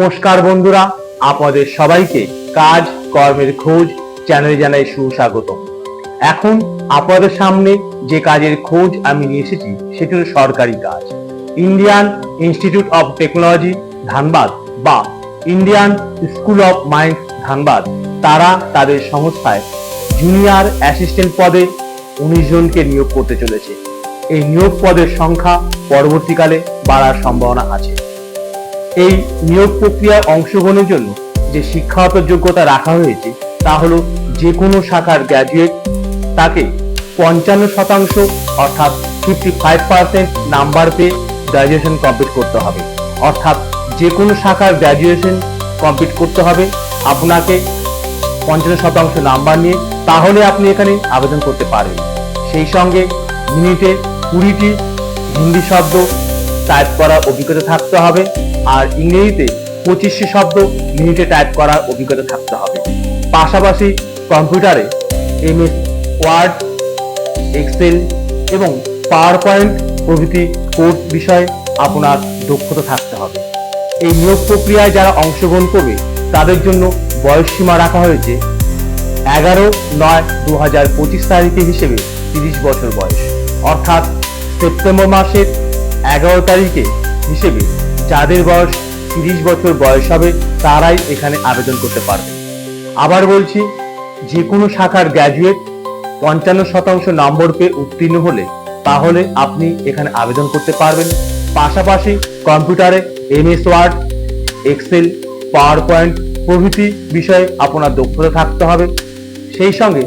নমস্কার বন্ধুরা, আপনাদের সবাইকে কাজ, কর্মের খোঁজ চ্যানেলে জানাই সুস্বাগত। এখন আপনাদের সামনে যে কাজের খোঁজ আমি নিয়ে এসেছি, সেটি হলো সরকারি কাজ। Indian Institute of Technology Dhanbad বা Indian School of Mines Dhanbad, তারা তাদের সংস্থায় জুনিয়র অ্যাসিস্ট্যান্ট পদে উনিশ জনকে নিয়োগ করতে চলেছে। এই নিয়োগ পদের সংখ্যা পরবর্তীকালে বাড়ার সম্ভাবনা আছে। এই নিয়োগ প্রক্রিয়ায় অংশগ্রহণের জন্য যে শিক্ষাগত যোগ্যতা রাখা হয়েছে, তা হলো যে কোনো শাখার গ্র্যাজুয়েট তাকে পঞ্চান্ন শতাংশ অর্থাৎ ফিফটি ফাইভ পার্সেন্ট নাম্বার পেয়ে গ্র্যাজুয়েশন কমপ্লিট করতে হবে। অর্থাৎ যে কোনো শাখার গ্র্যাজুয়েশন কমপ্লিট করতে হবে, আপনাকে পঞ্চান্ন শতাংশ নাম্বার নিয়ে, তাহলে আপনি এখানে আবেদন করতে পারবেন। সেই সঙ্গে মিনিটে কুড়িটি হিন্দি শব্দ টাইপ করার অভিজ্ঞতা থাকতে হবে। আর ইংরেজিতে পঁচিশটি শব্দ মিনিটে টাইপ করার অভিজ্ঞতা থাকতে হবে। পাশাপাশি কম্পিউটারে এমএস, ওয়ার্ড, এক্সেল এবং পাওয়ার পয়েন্ট প্রভৃতি কোর্স বিষয়ে আপনার দক্ষতা থাকতে হবে। এই নিয়োগ প্রক্রিয়ায় যারা অংশগ্রহণ করবে, তাদের জন্য বয়স সীমা রাখা হয়েছে এগারো নয় দু হাজার পঁচিশ তারিখে হিসেবে তিরিশ বছর বয়স। অর্থাৎ সেপ্টেম্বর মাসের এগারো তারিখে হিসেবে যাদের বয়স তিরিশ বছর বয়স হবে, তারাই এখানে আবেদন করতে পারবে। আবার বলছি যে কোনো শাখার গ্র্যাজুয়েট পঞ্চান্ন শতাংশ নম্বর পেয়ে উত্তীর্ণ হলে, তাহলে আপনি এখানে আবেদন করতে পারবেন। পাশাপাশি কম্পিউটারে MS Word, Excel PowerPoint প্রভৃতি বিষয়ে আপনার দক্ষতা থাকতে হবে। সেই সঙ্গে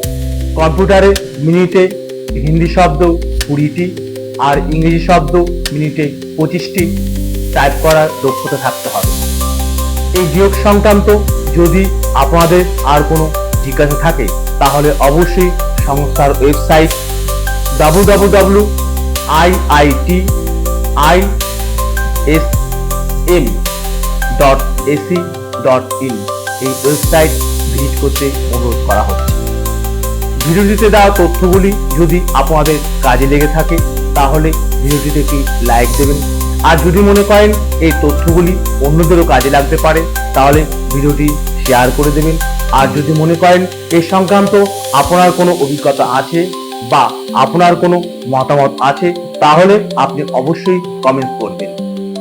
কম্পিউটারে মিনিটে হিন্দি শব্দ কুড়িটি আর ইংরেজি শব্দ মিনিটে পঁচিশটি। টাইপ করার দক্ষতা থাকতে হবে। এই নিয়োগ সংক্রান্ত যদি আপনাদের আর কোনো জিজ্ঞাসা থাকে, তাহলে অবশ্যই সংস্থার website W W W I I T I S M dot ac dot in এই ওয়েবসাইট ভিজিট করতে অনুরোধ করা হচ্ছে। ভিডিওটিতে দেওয়া তথ্যগুলি যদি আপনাদের কাজে লেগে থাকে, তাহলে ভিডিওটিতে একটি লাইক দেবেন আর যদি মনে করেন এই তথ্যগুলি অন্যদেরও কাজে লাগতে পারে, তাহলে ভিডিওটি শেয়ার করে দেবেন। আর যদি মনে করেন এই সংক্রান্ত আপনার কোনো অভিজ্ঞতা আছে বা আপনার কোনো মতামত আছে, তাহলে আপনি অবশ্যই কমেন্ট করবেন।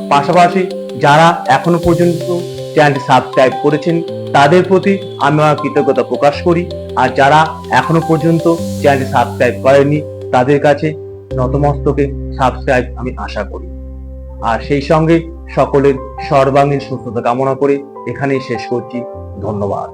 পাশাপাশি যারা এখনও পর্যন্ত চ্যানেলটি সাবস্ক্রাইব করেছেন, তাদের প্রতি আমি আমার কৃতজ্ঞতা প্রকাশ করি। আর যারা এখনও পর্যন্ত চ্যানেলটি সাবস্ক্রাইব করেননি, তাদের কাছে নতমস্তকে সাবস্ক্রাইব আমি আশা করি। আর সেই সঙ্গে সকলের সর্বাঙ্গীন সুস্থতা কামনা করে এখানেই শেষ করছি। ধন্যবাদ।